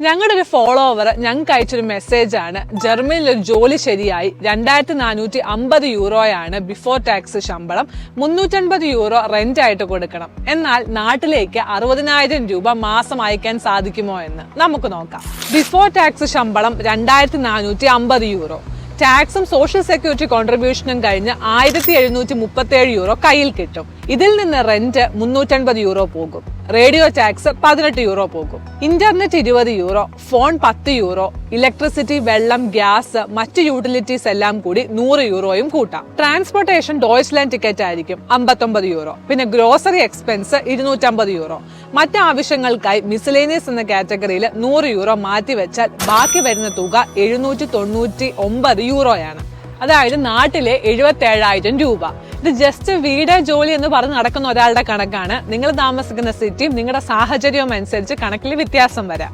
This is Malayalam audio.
ഞങ്ങളുടെ ഒരു ഫോളോവർ ഞങ്ങൾക്ക് അയച്ചൊരു മെസ്സേജ് ആണ്. ജർമ്മനിയിൽ ഒരു ജോലി ശരിയായി. രണ്ടായിരത്തി നാനൂറ്റി അമ്പത് യൂറോയാണ് ബിഫോർ ടാക്സ് ശമ്പളം. മുന്നൂറ്റൻപത് യൂറോ റെന്റ് ആയിട്ട് കൊടുക്കണം. എന്നാൽ നാട്ടിലേക്ക് അറുപതിനായിരം രൂപ മാസം അയക്കാൻ സാധിക്കുമോ എന്ന് നമുക്ക് നോക്കാം. ബിഫോർ ടാക്സ് ശമ്പളം രണ്ടായിരത്തി നാനൂറ്റി അമ്പത് യൂറോ. ടാക്സും സോഷ്യൽ സെക്യൂരിറ്റി കോൺട്രിബ്യൂഷനും കഴിഞ്ഞ് ആയിരത്തി എഴുന്നൂറ്റി മുപ്പത്തി ഏഴ് യൂറോ കയ്യിൽ കിട്ടും. ഇതിൽ നിന്ന് റെന്റ് മുന്നൂറ്റൻപത് യൂറോ പോകും. റേഡിയോ ടാക്സ് പതിനെട്ട് യൂറോ പോകും. ഇന്റർനെറ്റ് ഇരുപത് യൂറോ ഫോൺ പത്ത് യൂറോ ഇലക്ട്രിസിറ്റി വെള്ളം ഗ്യാസ് മറ്റ് യൂട്ടിലിറ്റീസ് എല്ലാം കൂടി നൂറ് യൂറോയും കൂട്ടാം. ട്രാൻസ്പോർട്ടേഷൻ ഡോയ്ച്ച്ലാൻഡ് ടിക്കറ്റ് ആയിരിക്കും അമ്പത്തൊമ്പത് യൂറോ. പിന്നെ ഗ്രോസറി എക്സ്പെൻസ് ഇരുന്നൂറ്റമ്പത് യൂറോ. മറ്റ് ആവശ്യങ്ങൾക്കായി മിസലേനിയസ് എന്ന കാറ്റഗറിയിൽ നൂറ് യൂറോ മാറ്റിവെച്ചാൽ ബാക്കി വരുന്ന തുക എഴുന്നൂറ്റി തൊണ്ണൂറ്റി ഒമ്പത് യൂറോയാണ് അതായത് നാട്ടിലെ എഴുപത്തി ഏഴായിരം രൂപ. ഇത് ജസ്റ്റ് വീട് ജോലി എന്ന് പറഞ്ഞ് നടക്കുന്ന ഒരാളുടെ കണക്കാണ്. നിങ്ങൾ താമസിക്കുന്ന സിറ്റിയും നിങ്ങളുടെ സാഹചര്യവും അനുസരിച്ച് കണക്കിൽ വ്യത്യാസം വരാം.